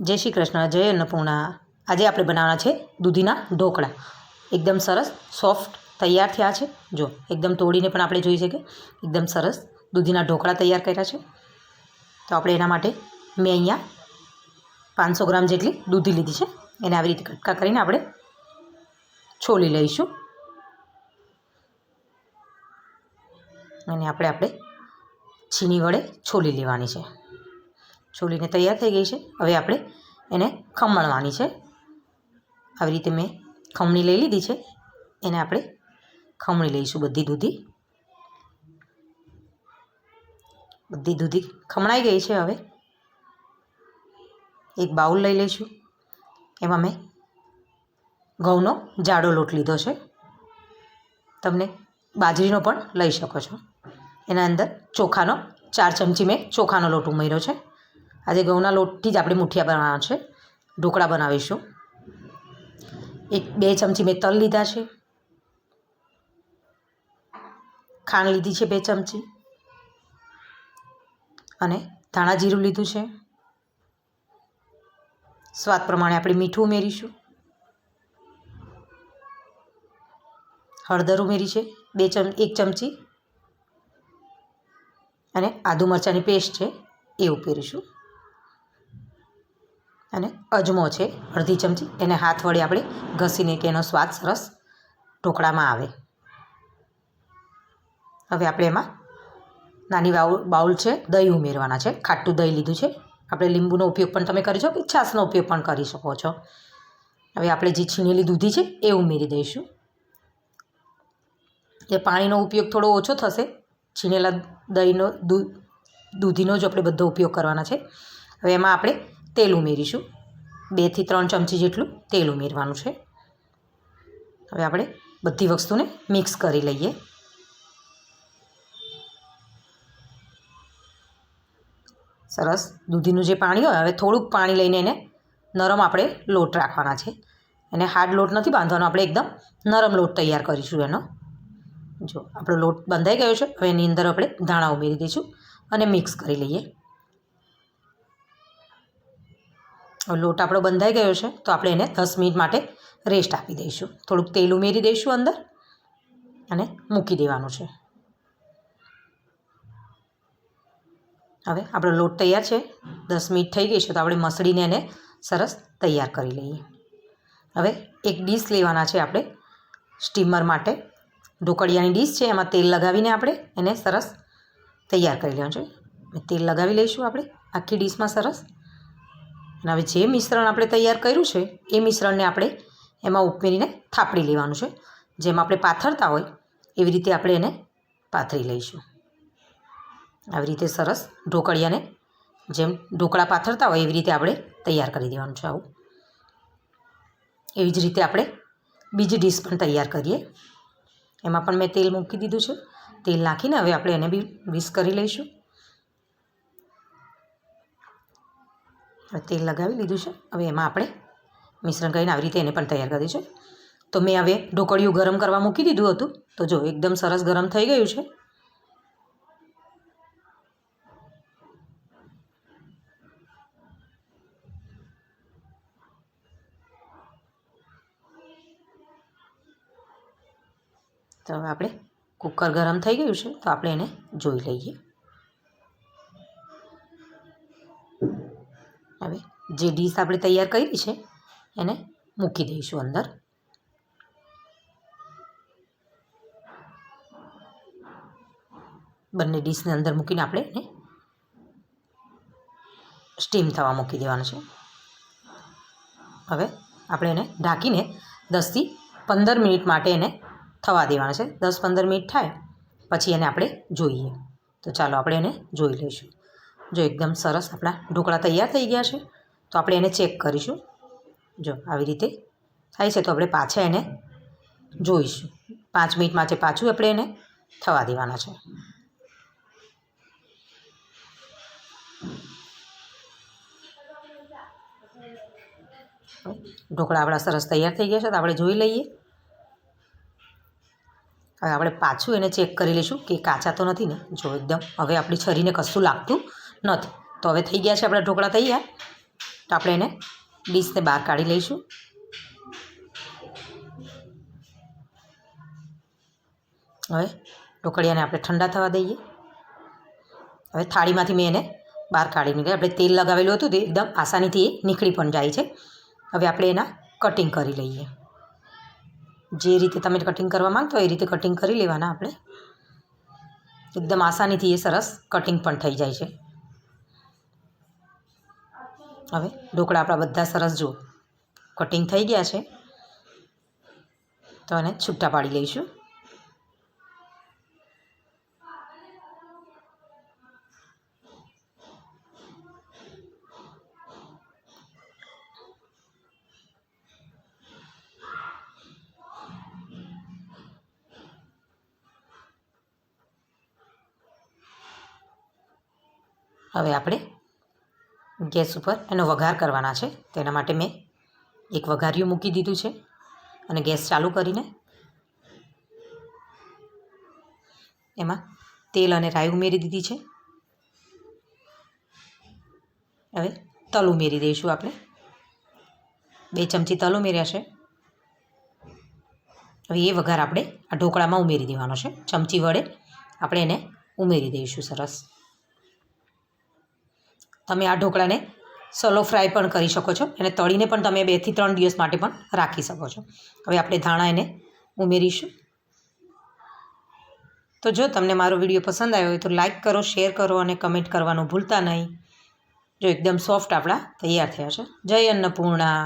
જય શ્રી કૃષ્ણ, જય અન્નપૂર્ણા. આજે આપણે બનાવવાના છે દૂધીના ઢોકળા. એકદમ સરસ સોફ્ટ તૈયાર થયા છે. જો, એકદમ તોડીને પણ આપણે જોઈ શકીએ. એકદમ સરસ દૂધીના ઢોકળા તૈયાર કર્યા છે. તો આપણે એના માટે મેં અહીંયા પાંચસો ગ્રામ જેટલી દૂધી લીધી છે. એને આવી રીતે કટકા કરીને આપણે છોલી લઈશું. અને આપણે આપણે છીની વડે છોલી લેવાની છે. છોલીને તૈયાર થઈ ગઈ છે. હવે આપણે એને ખમણવાની છે. આવી રીતે મેં ખમણી લઈ લીધી છે. એને આપણે ખમણી લઈશું બધી દૂધી. બધી દૂધી ખમણાઈ ગઈ છે હવે. એક બાઉલ લઈ લઈશું. એમાં મેં ઘઉંનો જાડો લોટ લીધો છે. તમને બાજરીનો પણ લઈ શકો છો. એના અંદર ચોખાનો ચાર ચમચી મેં ચોખાનો લોટ ઉમેર્યો છે. આજે ઘઉંના લોટથી જ આપણે મુઠિયા બનાવવાના છે. ઢોકળા બનાવીશું. એક, બે ચમચી મેં તલ લીધા છે. ખાંડ લીધી છે બે ચમચી. અને ધાણા જીરું લીધું છે. સ્વાદ પ્રમાણે આપણે મીઠું ઉમેરીશું. હળદર ઉમેરી છે. બે ચમ, એક ચમચી. અને આદુ મરચાંની પેસ્ટ છે, એ ઉમેરીશું. અને અજમો છે. અડધી ચમચી. એને હાથ વડે આપણે ઘસીને કે એનો સ્વાદ સરસ ઢોકળામાં આવે. હવે આપણે એમાં નાની બાઉલ બાઉલ છે, દહીં ઉમેરવાના છે. ખાટું દહીં લીધું છે. આપણે લીંબુનો ઉપયોગ પણ તમે કરી શકો કે છાશનો ઉપયોગ પણ કરી શકો છો. હવે આપણે જે છીણેલી દૂધી છે એ ઉમેરી દઈશું. એ પાણીનો ઉપયોગ થોડો ઓછો થશે. છીણેલા દહીંનો દૂધ દૂધીનો જ આપણે બધો ઉપયોગ કરવાના છે. હવે એમાં આપણે તેલ ઉમેરીશું. બેથી ત્રણ ચમચી જેટલું તેલ ઉમેરવાનું છે. હવે આપણે બધી વસ્તુને મિક્સ કરી લઈએ. સરસ. દૂધીનું જે પાણી હોય, હવે થોડુંક પાણી લઈને એને નરમ આપણે લોટ રાખવાના છે. એને હાર્ડ લોટ નથી બાંધવાનો, આપણે એકદમ નરમ લોટ તૈયાર કરીશું એનો. જો આપણો લોટ બંધાઈ ગયો છે, હવે એની અંદર આપણે ધાણા ઉમેરી દઈશું અને મિક્સ કરી લઈએ. લોટ આપણો બંધાઈ ગયો છે, તો આપણે એને દસ મિનિટ માટે રેસ્ટ આપી દઈશું. થોડુંક તેલ ઉમેરી દઈશું અંદર અને મૂકી દેવાનું છે. હવે આપણો લોટ તૈયાર છે. દસ મિનિટ થઈ ગઈ છે, તો આપણે મસળીને એને સરસ તૈયાર કરી લઈએ. હવે એક ડીશ લેવાના છે આપણે સ્ટીમર માટે. ઢોકળિયાની ડીશ છે, એમાં તેલ લગાવીને આપણે એને સરસ તૈયાર કરી લેવાનું છે. તેલ લગાવી લઈશું આપણે. આખી ડીશમાં સરસ અને હવે જે મિશ્રણ આપણે તૈયાર કર્યું છે, એ મિશ્રણને આપણે એમાં ઉમેરીને થાપડી લેવાનું છે. જેમ આપણે પાથરતા હોય, એવી રીતે આપણે એને પાથરી લઈશું. આવી રીતે સરસ ઢોકળિયાને જેમ ઢોકળા પાથરતા હોય, એવી રીતે આપણે તૈયાર કરી દેવાનું છે આવું. એવી જ રીતે આપણે બીજી ડીશ પણ તૈયાર કરીએ. એમાં પણ મેં તેલ મૂકી દીધું છે. તેલ નાખીને હવે આપણે એને બી મિક્સ કરી લઈશું. તેલ લગાવી લીધું છે. હવે એમાં આપણે મિશ્રણ કરીને આવી રીતે એને પણ તૈયાર કરી છે તો મેં હવે ઢોકળિયું ગરમ કરવા મૂકી દીધું હતું. તો જો એકદમ સરસ ગરમ થઈ ગયું છે. તો હવે આપણે કુકર ગરમ થઈ ગયું છે. તો આપણે એને જોઈ લઈએ. હવે જે ડીશ આપણે તૈયાર કરી છે, એને મૂકી દઈશું અંદર. બંને ડીશને અંદર મૂકીને આપણે એને સ્ટીમ થવા મૂકી દેવાનું છે. હવે આપણે એને ઢાંકીને દસથી પંદર મિનિટ માટે એને થવા દેવાના છે. દસ પંદર મિનિટ થાય, પછી એને આપણે જોઈએ. તો ચાલો આપણે એને જોઈ લઈશું. જો એકદમ સરસ આપણા ઢોકળા તૈયાર થઈ ગયા છે, તો આપણે એને ચેક કરીશું. જો આવી રીતે થાય છે, તો આપણે પાછા એને જોઈશું. પાંચ મિનિટ માટે પાછું આપણે એને થવા દેવાના છે. ઢોકળા આપણા સરસ તૈયાર થઈ ગયા છે, તો આપણે જોઈ લઈએ. હવે આપણે પાછું એને ચેક કરી લઈશું કે કાચા તો નથી ને? જો એકદમ, હવે આપણી છરીને કશું લાગતું નથી. તો હવે થઈ ગયા છે આપણા ઢોકળા તૈયાર. તો આપણે એને ડીશને બહાર કાઢી લઈશું. હવે ઢોકળિયાને આપણે ઠંડા થવા દઈએ. હવે થાળીમાંથી મેં એને બહાર કાઢી નીકળી આપણે તેલ લગાવેલું હતું તે એકદમ આસાનીથી એ નીકળી પણ જાય છે. હવે આપણે એના કટિંગ કરી લઈએ. જે રીતે તમે કટિંગ કરવા માંગતો એ રીતે કટિંગ કરી લેવાના આપણે. એકદમ આસાનીથી એ સરસ કટિંગ પણ થઈ જાય છે. હવે ઢોકળા આપણા બધા સરસ જુઓ. કટિંગ થઈ ગયા છે. તો એને છૂટા પાડી લઈશું. હવે આપણે ગેસ ઉપર એનો વઘાર કરવાના છે. તેના માટે મેં એક વઘારિયું મૂકી દીધું છે અને ગેસ ચાલુ કરીને એમાં તેલ અને રાઈ ઉમેરી દીધી છે. હવે તલ ઉમેરી દઈશું આપણે. બે ચમચી તલ ઉમેર્યા છે. હવે એ વઘાર આપણે આ ઢોકળામાં ઉમેરી દેવાનો છે. ચમચી વડે આપણે એને ઉમેરી દઈશું સરસ. તમે આ ઢોકળાને સલો ફ્રાય પણ કરી શકો છો એને તળીને પણ તમે બેથી ત્રણ દિવસ માટે પણ રાખી શકો છો. હવે આપણે ધાણા એને ઉમેરીશું. તો જો તમને મારો વીડિયો પસંદ આવ્યો હોય તો લાઈક કરો શેર કરો અને કમેન્ટ કરવાનું ભૂલતા નહીં. જો એકદમ સોફ્ટ આપણા તૈયાર થયા છે. જય અન્નપૂર્ણા.